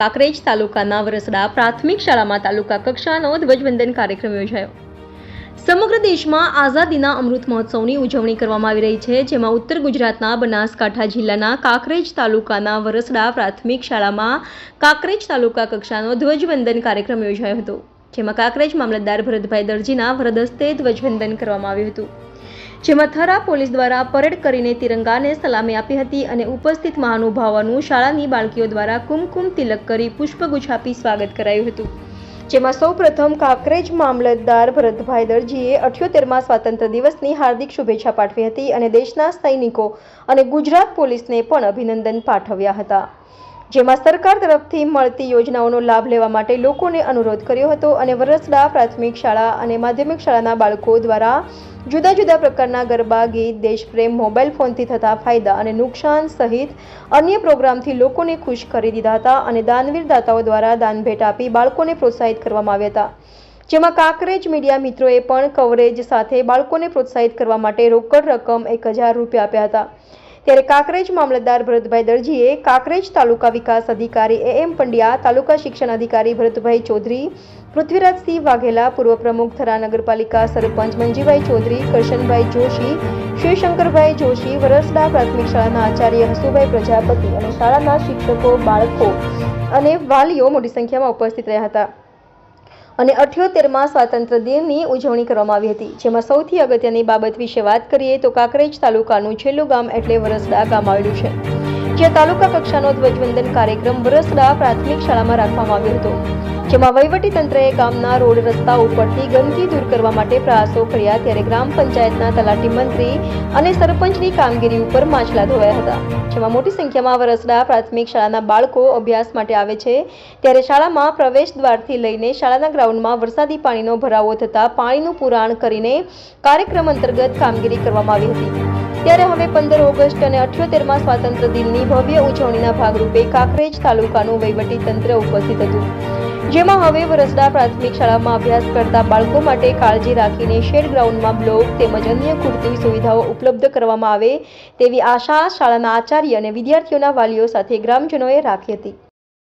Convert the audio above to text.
કાંકરેજ તાલુકાના વરસડા પ્રાથમિક શાળામાં તાલુકા કક્ષાનો ધ્વજવંદન કાર્યક્રમ યોજાયો. સમગ્ર દેશમાં આઝાદીના અમૃત મહોત્સવની ઉજવણી કરવામાં આવી રહી છે, જેમાં ઉત્તર ગુજરાતના બનાસકાંઠા જિલ્લાના કાંકરેજ તાલુકાના વરસડા પ્રાથમિક શાળામાં કાંકરેજ તાલુકા કક્ષાનો ધ્વજવંદન કાર્યક્રમ યોજાયો હતો, જેમાં કાંકરેજ મામલતદાર ભરતભાઈ દરજીના વરદસ્તે ધ્વજવંદન કરવામાં આવ્યું હતું. જેમાં થરા પોલીસ દ્વારા પરેડ કરીને તિરંગાને સલામી આપી હતી અને ઉપસ્થિત મહાનુભાવોનું શાળાની બાળકીઓ દ્વારા કુમકુમ તિલક કરી પુષ્પગુચ્છ આપી સ્વાગત કરાયું હતું. જેમાં સૌપ્રથમ કાંકરેજ મામલતદાર ભરતભાઈ દરજીએ અઠ્યોતેરમાં સ્વાતંત્ર્ય દિવસની હાર્દિક શુભેચ્છા પાઠવી હતી અને દેશના સૈનિકો અને ગુજરાત પોલીસને પણ અભિનંદન પાઠવ્યા હતા. જેમાં સરકાર તરફથી મળતી યોજનાઓનો લાભ લેવા માટે લોકોને અનુરોધ કર્યો હતો અને વરસડા પ્રાથમિક શાળા અને માધ્યમિક શાળાના બાળકો દ્વારા જુદા જુદા પ્રકારના ગરબા, ગીત, દેશપ્રેમ, મોબાઈલ ફોનથી થતા ફાયદા અને નુકસાન સહિત અન્ય પ્રોગ્રામથી લોકોને ખુશ કરી દીધા હતા અને દાનવીર દાતાઓ દ્વારા દાન ભેટ આપી બાળકોને પ્રોત્સાહિત કરવામાં આવ્યા હતા. જેમાં કાંકરેજ મીડિયા મિત્રોએ પણ કવરેજ સાથે બાળકોને પ્રોત્સાહિત કરવા માટે રોકડ રકમ એક હજાર રૂપિયા આપ્યા હતા. ત્યારે કાંકરેજ મામલતદાર ભરતભાઈ દરજીએ કાંકરેજ તાલુકા વિકાસ અધિકારી એ એમ પંડ્યા, તાલુકા શિક્ષણ અધિકારી ભરતભાઈ ચૌધરી પૃથ્વીરાજસિંહ વાઘેલા, પૂર્વ પ્રમુખ થરા નગરપાલિકા સરપંચ મંજીભાઈ ચૌધરી, કરશનભાઈ જોશી, શિવશંકરભાઈ જોશી, વરસડા પ્રાથમિક શાળાના આચાર્ય હસુભાઈ પ્રજાપતિ અને શાળાના શિક્ષકો, બાળકો અને વાલીઓ મોટી સંખ્યામાં ઉપસ્થિત રહ્યા હતા. અને અઠ્યોતેરમાં સ્વાતંત્ર્ય દિનની ઉજવણી કરવામાં આવી હતી. જેમાં સૌથી અગત્યની બાબત વિશે વાત કરીએ તો કાંકરેજ તાલુકાનું છેલ્લું ગામ એટલે વરસડા ગામ આવેલું છે. જ્યાં તાલુકા કક્ષાનો ધ્વજવંદન કાર્યક્રમ વરસડા પ્રાથમિક શાળામાં રાખવામાં આવ્યો હતો. જેમાં વહીવટી તંત્રએ ગામના રોડ રસ્તા ઉપરથી ગંદકી દૂર કરવા માટે પ્રયાસો કર્યા ત્યારે ગ્રામ પંચાયતના તલાટી મંત્રી અને સરપંચની કામગીરી ઉપર માછલા ધોવાયા હતા. જેમાં મોટી સંખ્યામાં વરસડા પ્રાથમિક શાળાના બાળકો અભ્યાસ માટે આવે છે. ત્યારે શાળામાં પ્રવેશ દ્વારથી લઈને શાળાના ગ્રાઉન્ડમાં વરસાદી પાણીનો ભરાવો થતાં પાણીનું પુરાણ કરીને કાર્યક્રમ અંતર્ગત કામગીરી કરવામાં આવી હતી. ત્યારે હવે પંદર ઓગસ્ટ અને અઠ્યોતેરમાં સ્વાતંત્ર્ય દિનની ભવ્ય ઉજવણીના ભાગરૂપે કાંકરેજ તાલુકાનું વહીવટી તંત્ર ઉપસ્થિત હતું. જેમાં હવે વરસદા પ્રાથમિક શાળામાં અભ્યાસ કરતા બાળકો માટે કાળજી રાખીને શેડ ગ્રાઉન્ડમાં બ્લોક તેમજ અન્ય ખૂટતી સુવિધાઓ ઉપલબ્ધ કરવામાં આવે તેવી આશા શાળાના આચાર્ય અને વિદ્યાર્થીઓના વાલીઓ સાથે ગ્રામજનોએ રાખી હતી.